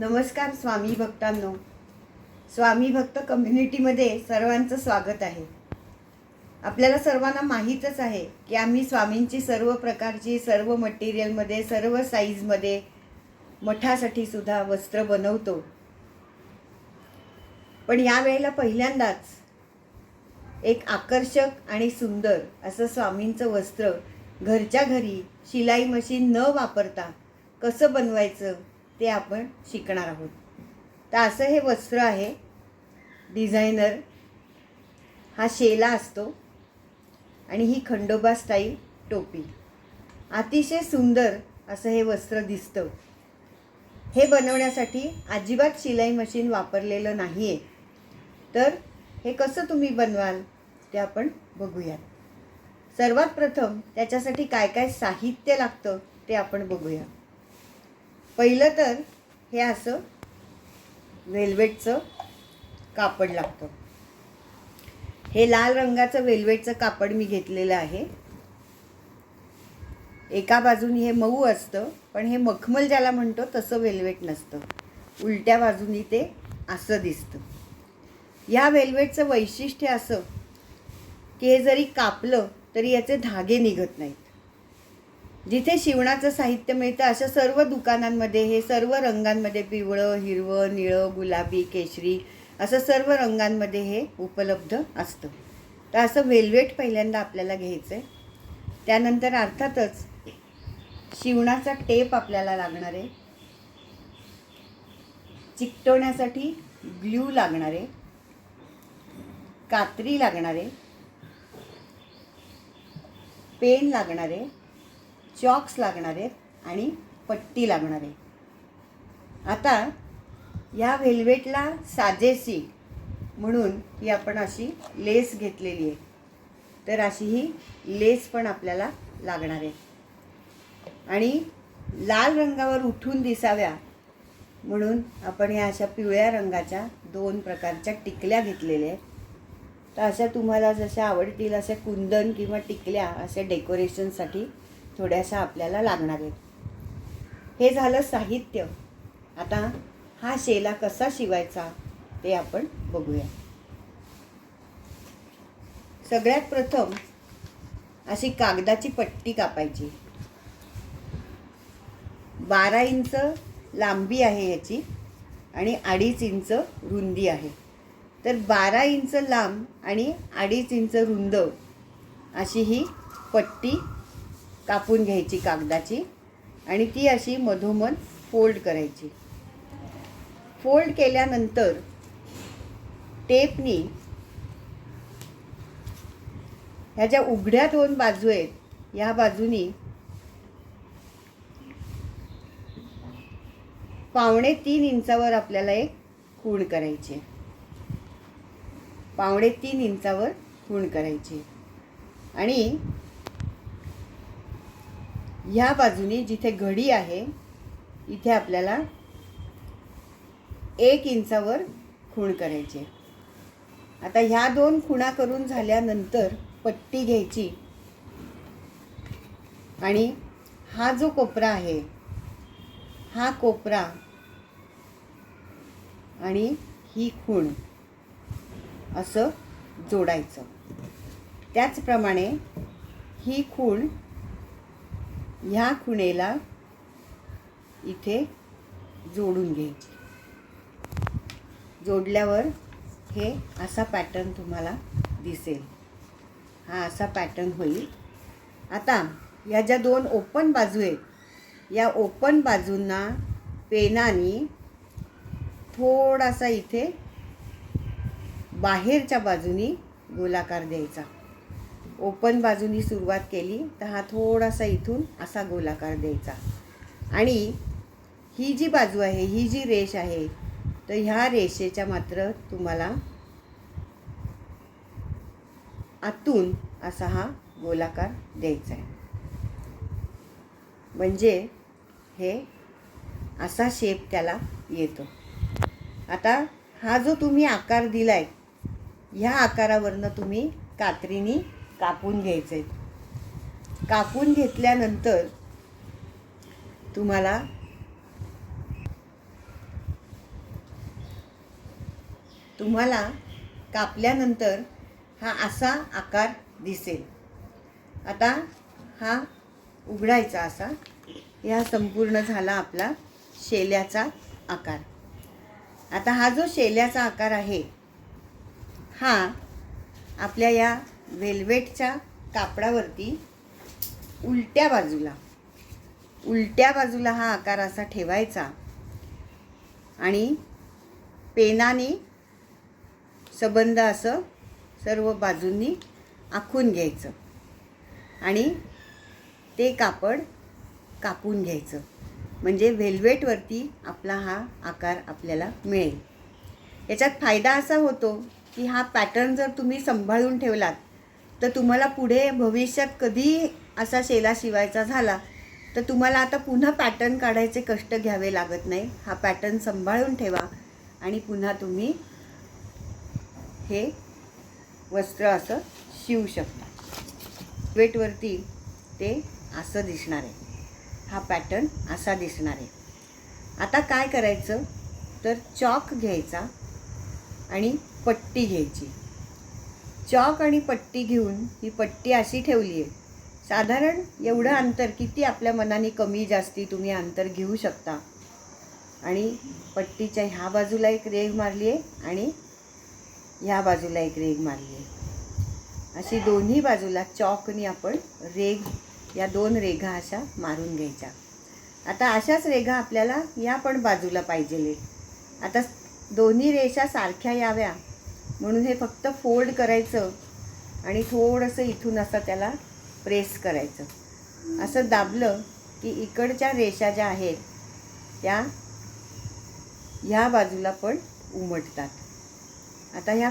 नमस्कार स्वामी भक्तांनो. स्वामी भक्त कम्युनिटीमध्ये सर्वांचं स्वागत आहे. आपल्याला सर्वांना माहीतच आहे की आम्ही स्वामींची सर्व प्रकारची सर्व मटेरियलमध्ये सर्व साईजमध्ये मठासाठी सुद्धा वस्त्र बनवतो. पण यावेळेला पहिल्यांदाच एक आकर्षक आणि सुंदर असं स्वामींचं वस्त्र घरच्या घरी शिलाई मशीन न वापरता कसं बनवायचं ते आपण शिकणार आहोत. तर असं हे वस्त्र आहे. डिझायनर हा शेला असतो आणि ही खंडोबा स्टाईल टोपी. अतिशय सुंदर असं हे वस्त्र दिसतं. हे बनवण्यासाठी अजिबात शिलाई मशीन वापरलेलं नाही आहे तर हे कसं तुम्ही बनवाल ते आपण बघूयात. सर्वात प्रथम त्याच्यासाठी काय काय साहित्य लागतं ते आपण बघूया. पहिलं तर हे असं वेल्वेटचं कापड लागतं. हे लाल रंगाचं वेल्वेटचं कापड मी घेतलेलं आहे. एका बाजूनी हे मऊ असतं पण हे मखमल ज्याला म्हणतो तसं वेल्वेट नसतं. उलट्या बाजूनी ते असं दिसतं. या वेल्वेटचं वैशिष्ट्य असं की हे जरी कापलं तरी याचे धागे निघत नाहीत. जिथे शिवणाचं साहित्य मिळतं अशा सर्व दुकानांमध्ये हे सर्व रंगांमध्ये पिवळं हिरवं निळं गुलाबी केशरी असं सर्व रंगांमध्ये हे उपलब्ध असतं. तर असं वेल्वेट पहिल्यांदा आपल्याला घ्यायचं आहे त्यानंतर अर्थातच शिवणाचा टेप आपल्याला लागणार आहे. चिकटवण्यासाठी ग्ल्यू लागणार आहे. कात्री लागणार आहे. पेन लागणार आहे. चॉक्स लागणार आहेत आणि पट्टी लागणार. आहे आता ह्या व्हेल्वेटला साजेसी म्हणून ही आपण अशी लेस घेतलेली आहे. तर अशी ही लेस पण आपल्याला लागणार आहे. आणि लाल रंगावर उठून दिसाव्या म्हणून आपण ह्या अशा पिवळ्या रंगाच्या दोन प्रकारच्या टिकल्या घेतलेल्या आहेत. तर अशा तुम्हाला जशा आवडतील अशा कुंदन किंवा टिकल्या अशा डेकोरेशनसाठी थोड्याशा आपल्याला लागणार आहेत. हे झालं साहित्य. आता हा शेला कसा शिवायचा ते आपण बघूया. सगळ्यात प्रथम अशी कागदाची पट्टी कापायची. बारा इंच लांबी आहे याची आणि अडीच इंच रुंदी आहे. तर बारा इंच लांब आणि अडीच इंच रुंद अशी ही पट्टी कापून घ्यायची कागदाची आणि ती अशी मधोमध फोल्ड करायची. फोल्ड केल्यानंतर टेपनी ह्या ज्या उघड्या दोन बाजू आहेत या बाजूनी पावणे तीन इंचावर आपल्याला एक खूण करायची पावणे तीन इंचावर खूण करायची आणि ह्या बाजूने जिथे घडी आहे इथे आपल्याला एक इंचावर खूण करायची. आता ह्या दोन खुणा करून झाल्यानंतर पट्टी घ्यायची. आणि हा जो कोपरा आहे हा कोपरा आणि ही खूण असं जोडायचं. त्याचप्रमाणे ही खूण ह्या खुणेला इथे जोडून घ्यायची जोडल्यावर हे असा पॅटर्न तुम्हाला दिसेल. हा असा पॅटर्न होईल. आता या ज्या दोन ओपन बाजू आहेत या ओपन बाजूंना पेनाने थोडासा इथे बाहेरच्या बाजूनी गोलाकार द्यायचा. ओपन बाजूनी सुरुवात केली तर हा थोडासा इथून असा गोलाकार द्यायचा. आणि ही जी बाजू आहे ही जी रेष आहे तर ह्या रेषेच्या मात्र तुम्हाला आतून असा हा गोलाकार द्यायचा आहे. म्हणजे हे असा शेप त्याला येतो. आता हा जो तुम्ही आकार दिला आहे ह्या आकारावरनं तुम्ही कात्रीनी कापून घ्यायचे कापून घेतल्यानंतर तुम्हाला तुम्हाला कापल्यानंतर हा असा आकार दिसेल. आता हा उघडायचा असा. या संपूर्ण झाला आपला शेल्याचा आकार. आता हा जो शेल्याचा आकार आहे हा आपल्या या वेल्वेटच्या कापडावरती उलट्या बाजूला. उलट्या बाजूला हा आकार असा ठेवायचा. आणि पेनाने सबंध असं सर्व बाजूंनी आखून घ्यायचं. आणि ते कापड कापून घ्यायचं. म्हणजे वेल्वेटवरती आपला हा आकार आपल्याला मिळेल. याच्यात फायदा असा होतो की हा पॅटर्न जर तुम्ही सांभाळून ठेवलात तर तुम्हाला पुढे भविष्यात कधी असा शेला शिवायचा झाला तर तुम्हाला आता पुन्हा पॅटर्न काढायचे कष्ट घ्यावे लागत नाही. हा पॅटर्न सांभाळून ठेवा आणि पुन्हा तुम्ही हे वस्त्र असं शिवू शकता. वेटवरती ते असं दिसणार आहे. हा पॅटर्न असा दिसणार आहे. आता काय करायचं? तर चॉक घ्यायचा आणि पट्टी घ्यायची. चॉक आणि पट्टी घेऊन ही पट्टी अशी ठेवली आहे. साधारण एवढं अंतर किती आपल्या मनाने कमी जास्ती तुम्ही अंतर घेऊ शकता? आणि पट्टीच्या ह्या बाजूला एक रेग मारली आहे आणि ह्या बाजूला एक रेग मारली आहे. अशी दोन्ही बाजूला चॉकनी आपण रेग या दोन रेघा अशा मारून घ्यायच्या. आता अशाच रेघा आपल्याला या पण बाजूला पाहिजे आता दोन्ही रेषा सारख्या याव्या म्हणून हे फक्त फोल्ड करायचं आणि थोडंसं इथून असं त्याला प्रेस करायचं. असं दाबलं की इकडच्या रेषा ज्या आहेत त्या ह्या बाजूला पण उमटतात. आता ह्या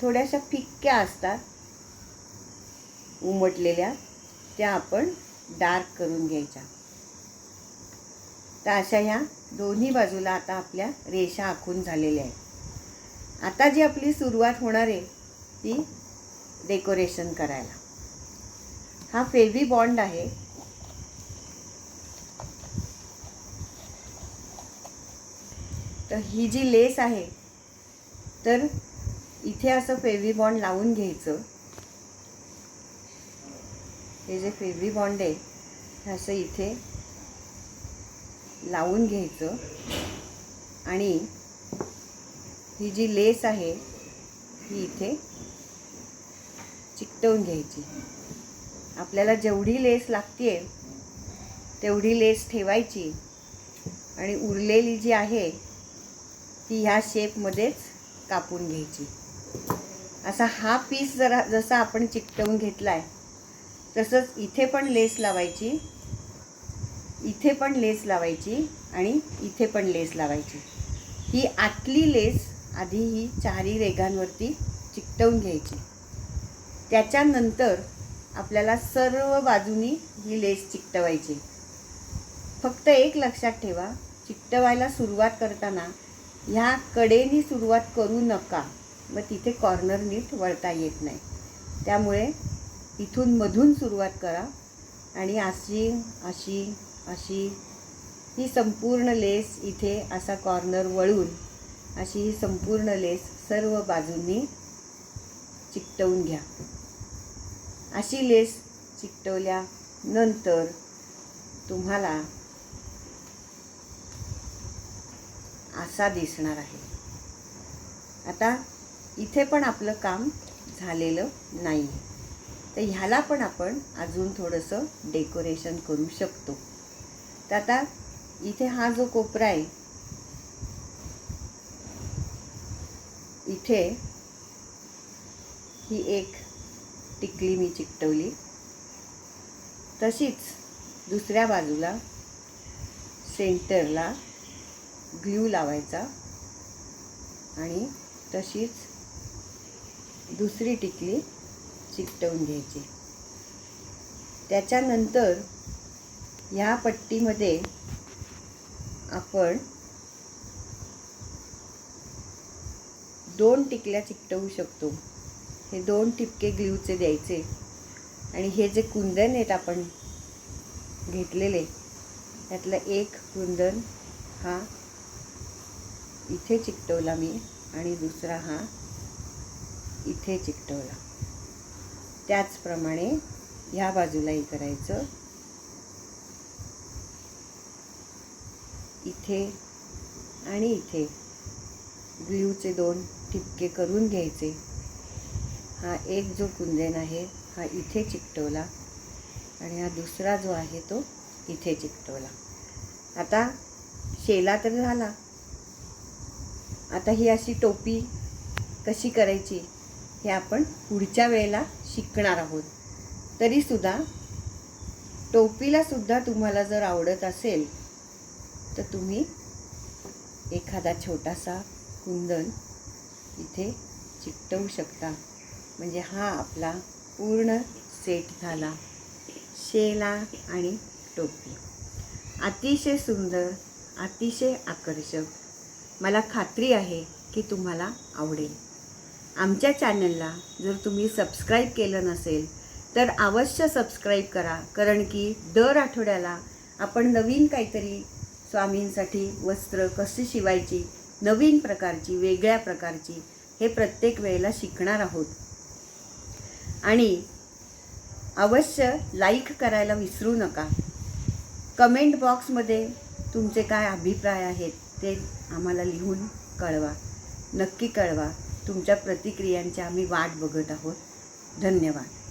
थोड्याशा फिक्क्या असतात उमटलेल्या त्या आपण डार्क करून घ्यायच्या. तर अशा ह्या दोन्ही बाजूला आता आपल्या रेषा आखून झालेल्या आहेत. आता जी आपली सुरुवात होणार आहे ती डेकोरेशन करायला. हा फेवी बॉन्ड आहे. तर ही जी लेस आहे तर इथे असं फेवी बॉन्ड लावून घ्यायचं. हे जे फेवी बॉन्ड आहे असं इथे लावून घ्यायचं. आणि ही जी लेस आहे ही इथे चिकटवून घ्यायची. आपल्याला जेवढी लेस लागते तेवढी लेस ठेवायची आणि उरलेली जी आहे ती ह्या शेपमध्येच कापून घ्यायची. असा हा पीस जरा जसा आपण चिकटवून घेतला आहे तसंच इथे पण लेस लावायची इथे पण लेस लावायची आणि इथे पण लेस लावायची. ही आतली लेस आधी ही चारी रेघांवरती चिकटवून घ्यायची. त्याच्यानंतर आपल्याला सर्व बाजूनी ही लेस चिकटवायची. फक्त एक लक्षात ठेवा चिकटवायला सुरुवात करताना ह्या कडेनी सुरुवात करू नका. मग तिथे कॉर्नर नीट वळता येत नाही. त्यामुळे इथून मधून सुरुवात करा आणि अशी अशी अशी ही संपूर्ण लेस इथे असा कॉर्नर वळून अशी ही संपूर्ण लेस सर्व बाजूंनी चिकटवून घ्या. अशी लेस चिकटवल्यानंतर तुम्हाला असा दिसणार आहे. आता इथे पण आपलं काम झालेलं नाही. तर ह्याला पण आपण अजून थोडंसं डेकोरेशन करू शकतो. तर आता इथे हा जो कोपरा आहे इथे ही एक टिकली मी चिकटवली. तशीच दुसऱ्या बाजूला सेंटरला ग्ल्यू लावायचा आणि तशीच दुसरी टिकली चिकटवून घ्यायची. त्याच्यानंतर ह्या पट्टीमध्ये आपण दोन टिकल्या चिकटवू शकतो. हे दोन टिपके ग्ल्यूचे द्यायचे. आणि हे जे कुंदन आहेत आपण घेतलेले त्यातलं एक कुंदन हा इथे चिकटवला मी आणि दुसरा हा इथे चिकटवला. त्याचप्रमाणे ह्या बाजूलाही करायचं. इथे आणि इथे. ग्ल्यूचे दोन ठिपके करून घ्यायचे. हा एक जो कुंदेन आहे हा इथे चिकटवला आणि हा दुसरा जो आहे तो इथे चिकटवला. आता शेला तर झाला. आता ही अशी टोपी कशी करायची हे आपण पुढच्या वेळेला शिकणार आहोत. तरीसुद्धा टोपीलासुद्धा तुम्हाला जर आवडत असेल तर तुम्ही एखादा छोटासा कुंदन इथे चिकटवू शकता. म्हणजे हा आपला पूर्ण सेट झाला. शेला आणि टोपी. अतिशय सुंदर अतिशय आकर्षक. मला खात्री आहे की तुम्हाला आवडेल. आमच्या चॅनलला जर तुम्ही सबस्क्राईब केलं नसेल तर अवश्य सबस्क्राईब करा. कारण की दर आठवड्याला आपण नवीन काहीतरी स्वामींसाठी वस्त्र कशी शिवायची नवीन प्रकारची वेगळ्या प्रकारची हे प्रत्येक वेळेला शिकणार आहोत. आणि अवश्य लाईक करायला विसरू नका. कमेंट बॉक्समध्ये तुमचे काय अभिप्राय आहेत ते आम्हाला लिहून कळवा. नक्की कळवा. तुमच्या प्रतिक्रियांची आम्ही वाट बघत आहोत. धन्यवाद.